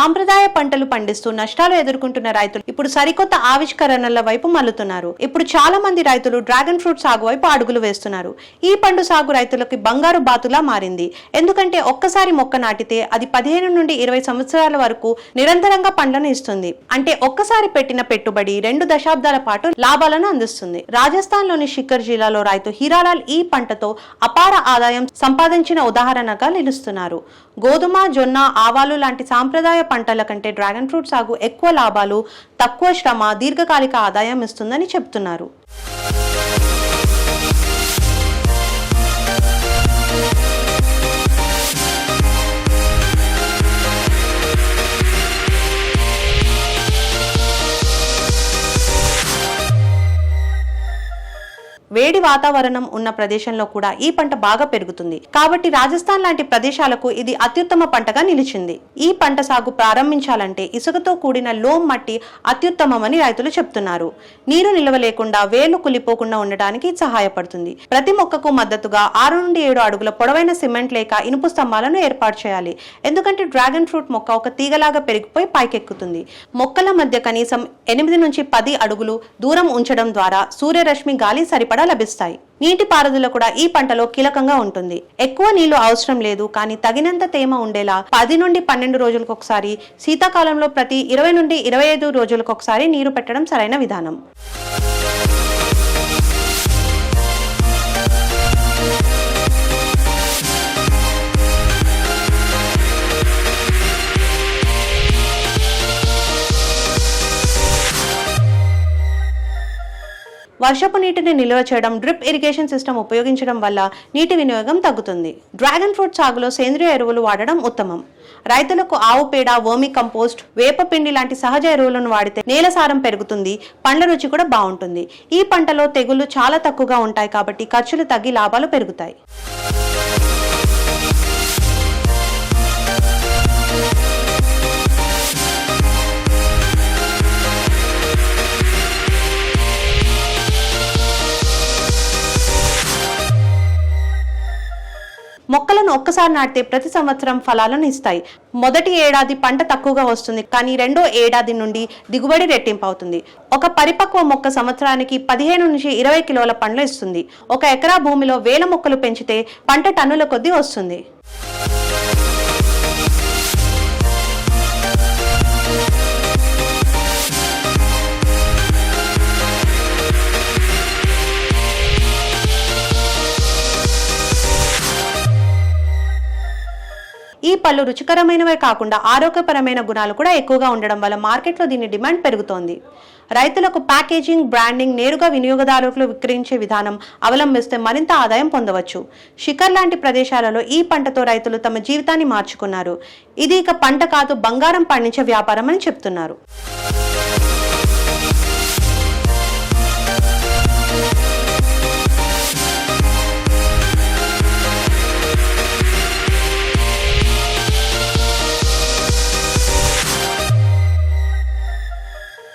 సాంప్రదాయ పంటలు పండిస్తూ నష్టాలు ఎదుర్కొంటున్న రైతులు ఇప్పుడు సరికొత్త ఆవిష్కరణల వైపు మల్లుతున్నారు ఇప్పుడు చాలా మంది రైతులు డ్రాగన్ ఫ్రూట్ సాగు వైపు అడుగులు వేస్తున్నారు. ఈ పండు సాగు రైతులకి బంగారు బాతులా మారింది. ఎందుకంటే ఒక్కసారి మొక్క నాటితే అది పదిహేను నుండి ఇరవై సంవత్సరాల వరకు నిరంతరంగా పండ్లను ఇస్తుంది. అంటే ఒక్కసారి పెట్టిన పెట్టుబడి రెండు దశాబ్దాల పాటు లాభాలను అందిస్తుంది. రాజస్థాన్లోని షిక్కర్ జిల్లాలో రైతు హీరాలాల్ ఈ పంటతో అపార ఆదాయం సంపాదించిన ఉదాహరణగా నిలుస్తున్నారు. గోధుమ జొన్న ఆవాలు లాంటి సాంప్రదాయ పంటల కంటే డ్రాగన్ ఫ్రూట్ సాగు ఎక్కువ లాభాలు తక్కువ శ్రమ దీర్ఘకాలిక ఆదాయం ఇస్తుందని చెబుతున్నారు. వేడి వాతావరణం ఉన్న ప్రదేశంలో కూడా ఈ పంట బాగా పెరుగుతుంది. కాబట్టి రాజస్థాన్ లాంటి ప్రదేశాలకు ఇది అత్యుత్తమ పంటగా నిలిచింది. ఈ పంట సాగు ప్రారంభించాలంటే ఇసుకతో కూడిన లోమ్ మట్టి అత్యుత్తమమని రైతులు చెప్తున్నారు. నీరు నిల్వ లేకుండా వేళ్ళు కులిపోకుండా ఉండటానికి సహాయపడుతుంది. ప్రతి మొక్కకు మద్దతుగా ఆరు నుండి ఏడు అడుగుల పొడవైన సిమెంట్ లేక ఇనుపు స్తంభాలను ఏర్పాటు చేయాలి. ఎందుకంటే డ్రాగన్ ఫ్రూట్ మొక్క ఒక తీగలాగా పెరిగిపోయి పైకెక్కుతుంది. మొక్కల మధ్య కనీసం ఎనిమిది నుంచి పది అడుగులు దూరం ఉంచడం ద్వారా సూర్యరశ్మి గాలి సరిపడ లభిస్తాయి. నీటి పారుదల కూడా ఈ పంటలో కీలకంగా ఉంటుంది. ఎక్కువ నీళ్ళు అవసరం లేదు కానీ తగినంత తేమ ఉండేలా పది నుండి పన్నెండు రోజులకు ఒకసారి శీతాకాలంలో ప్రతి ఇరవై నుండి ఇరవై ఐదు రోజులకు ఒకసారి నీరు పెట్టడం సరైన విధానం. వర్షపు నీటిని నిల్వ చేయడం డ్రిప్ ఇరిగేషన్ సిస్టమ్ ఉపయోగించడం వల్ల నీటి వినియోగం తగ్గుతుంది. డ్రాగన్ ఫ్రూట్ సాగులో సేంద్రియ ఎరువులు వాడడం ఉత్తమం. రైతులకు ఆవు పేడ వర్మి కంపోస్ట్ వేప పిండి లాంటి సహజ ఎరువులను వాడితే నేల సారం పెరుగుతుంది పండ్ల రుచి కూడా బాగుంటుంది. ఈ పంటలో తెగుళ్ళు చాలా తక్కువగా ఉంటాయి కాబట్టి ఖర్చులు తగ్గి లాభాలు పెరుగుతాయి. మొక్కలను ఒక్కసారి నాటితే ప్రతి సంవత్సరం ఫలాలను ఇస్తాయి. మొదటి ఏడాది పంట తక్కువగా వస్తుంది కానీ రెండో ఏడాది నుండి దిగుబడి రెట్టింపు అవుతుంది. ఒక పరిపక్వ మొక్క సంవత్సరానికి పదిహేను నుంచి ఇరవై కిలోల పండ్లు ఇస్తుంది. ఒక ఎకరా భూమిలో వేల మొక్కలు పెంచితే పంట టన్నుల కొద్దీ వస్తుంది. ఈ పళ్ళు రుచికరమైనవే కాకుండా ఆరోగ్యపరమైన గుణాలు కూడా ఎక్కువగా ఉండడం వల్ల మార్కెట్లో దీని డిమాండ్ పెరుగుతోంది. రైతులకు ప్యాకేజింగ్ బ్రాండింగ్ నేరుగా వినియోగదారులకు విక్రయించే విధానం అవలంబిస్తే మరింత ఆదాయం పొందవచ్చు. షికర్ లాంటి ప్రదేశాలలో ఈ పంటతో రైతులు తమ జీవితాన్ని మార్చుకున్నారు. ఇది ఇక పంట కాదు బంగారం పండించే వ్యాపారం అని చెప్తున్నారు.